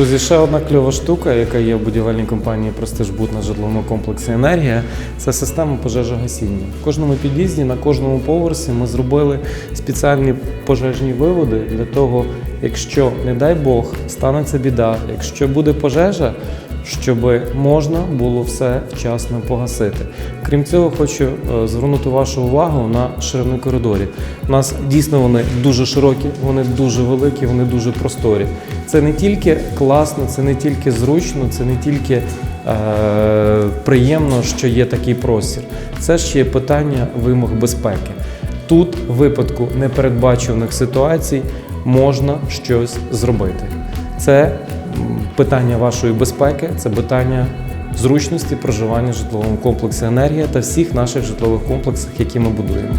Друзі, ще одна кльова штука, яка є в будівельній компанії Престижбуд на житловому комплексі Енергія, це система пожежогасіння. В кожному під'їзді, на кожному поверсі ми зробили спеціальні пожежні виводи для того, якщо, не дай Бог, станеться біда, якщо буде пожежа, щоб можна було все вчасно погасити. Крім цього, хочу е, звернути вашу увагу на ширину коридорів. У нас дійсно вони дуже широкі, вони дуже великі, вони дуже просторі. Це не тільки класно, це не тільки зручно, це не тільки е, приємно, що є такий простір. Це ще є питання вимог безпеки. Тут, в випадку непередбачуваних ситуацій, можна щось зробити. Це питання вашої безпеки, це питання зручності проживання в житловому комплексі енергія та всіх наших житлових комплексах, які ми будуємо.